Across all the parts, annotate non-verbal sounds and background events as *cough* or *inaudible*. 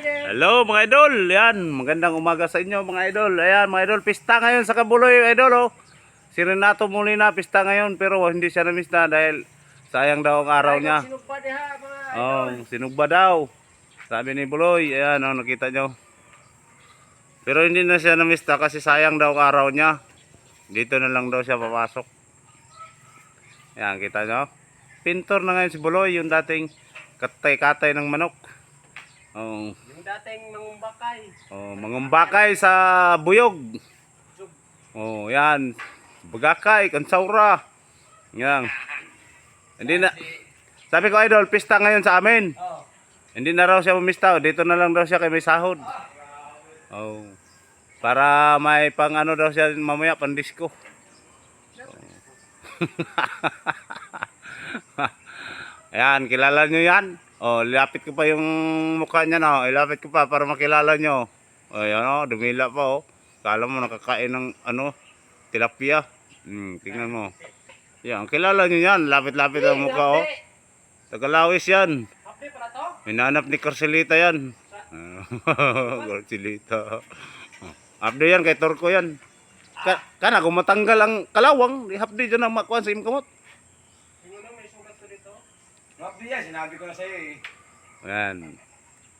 idol. Hello mga idol, yan, magandang umaga sa inyo mga idol. Ayan mga idol, pista ngayon sa Kabuloy idol oh. Si Renato Molina pista ngayon pero hindi siya na na dahil sayang daw ang araw niya. Sinugpa diha mga Oh, sinugba daw. Sabi ni Buloy, ayan oh, nakita nyo. Pero hindi na siya namista kasi sayang daw ang araw niya. Dito na lang daw siya papasok. Ayan, kita nyo. Pintor na ngayon si Buloy, yung dating katay-katay ng manok. Oh, Yung dating mangumbakay. oh, mangumbakay sa buyog. Oh, yan. Bagakay, kansaura. Yan. Hindi na, sabi ko idol, pista ngayon sa amin. Oh. Hindi na raw siya umista. Dito na lang daw siya kay may sahod. Oh. Para may pang ano daw siya mamaya pang disco. *laughs* Ayan, kilala nyo yan. Oh, lapit ko pa yung mukha niya no. Ilapit ko pa para makilala nyo. Oh, yan oh, dumila pa oh. Kala mo nakakain ng ano, tilapia. Hmm, tingnan mo. Yan, kilala nyo yan. Lapit-lapit ang mukha oh. Tagalawis yan. Minanap ni Carcelita yan. *laughs* Carcelita. Abdi yan kay Torko yan. Ka kana kung matanggal ang kalawang, ihapdi dyan ang makuha sa imong kamot. Siguro may sugat ko dito. Mabdi yan, sinabi ko na sa'yo eh. Ayan.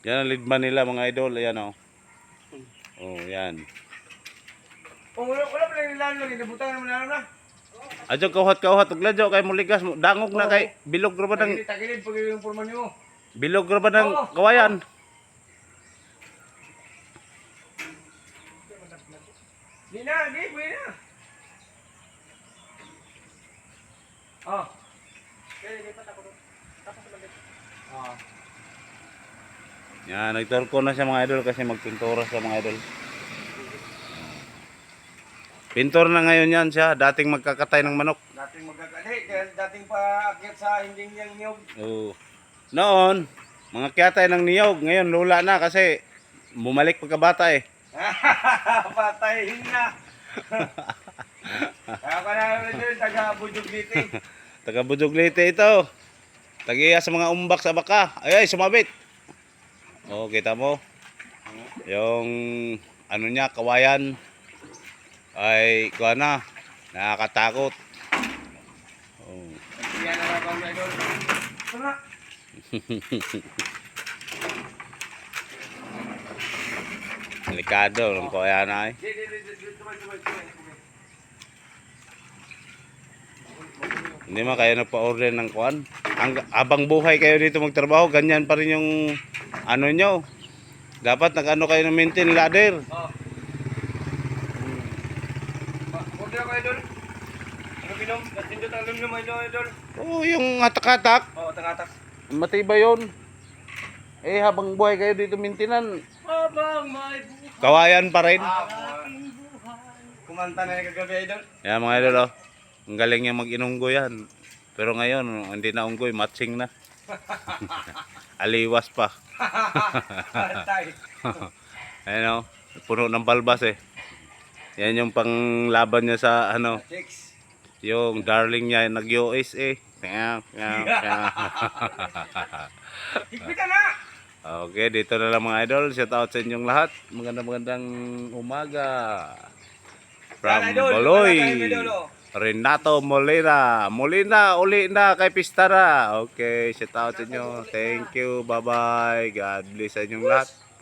Yan ang lidman nila mga idol. Ayan o. Oh. oh, yan. Oh, wala, wala pala yung lalo, inabutan naman na na. Adyo kauhat-kauhat. Ugladyo kay muligas. mo. Dangog na kay bilog ra ba ng Tagilid, pag yung purman nyo. bilog ra ba ng Oo. kawayan. Di na, di, pwede na. Oh. Kaya ako doon. Tapos dito. Oh. Yan, nagtorko na siya mga idol kasi magpintura siya mga idol. Pintor na ngayon yan siya, dating magkakatay ng manok. Dating magkakali, dahil dating pa akyat sa hindi niyang niyog. Oo. Noon, mga kiyatay ng niyog, ngayon lula na kasi bumalik pagkabata eh. *laughs* Patayin na. Kaya ka na naman dun, taga Bujog dito eh. Taga Buduglete ito. Tagiya sa mga umbak sa baka. Ay, ay, sumabit. Oh, kita mo. Yung ano niya, kawayan. Ay, kuha na. Nakakatakot. Oh. *laughs* Delikado, ang kuha na eh. Di, di, di, di, di, tumay, tumay, tumay. Hindi man kayo nagpa-order ng kuan. Ang abang buhay kayo dito magtrabaho, ganyan pa rin yung ano nyo. Dapat nag-ano kayo ng maintain ladder. Oh. Ma- Order ako idol. Ano binom? Natindot ang lumlum idol idol. Oo, yung hatak-hatak, Oo, tangatak. matibay yun. Eh, habang buhay kayo dito maintinan, Habang may buhay. kawayan pa rin. Ah, Kumanta na yung kagabi idol. Yan mga idol, oh. Ang galing niya mag-inunggo yan. Pero ngayon, hindi na unggoy, matching na. *laughs* Aliwas pa. *laughs* Oh, puno ng balbas eh. Yan yung panglaban niya sa ano, yung darling niya nag-USA. Kaya, kaya, kaya. *laughs* Higpitan na! Okay, dito na lang mga idol. Shout out sa inyong lahat. Magandang magandang umaga. From Yan, Renato Molina. Molina, uli na kay Pistara. Okay, shout out sa inyo. Thank you. Bye-bye. God bless sa inyong lahat.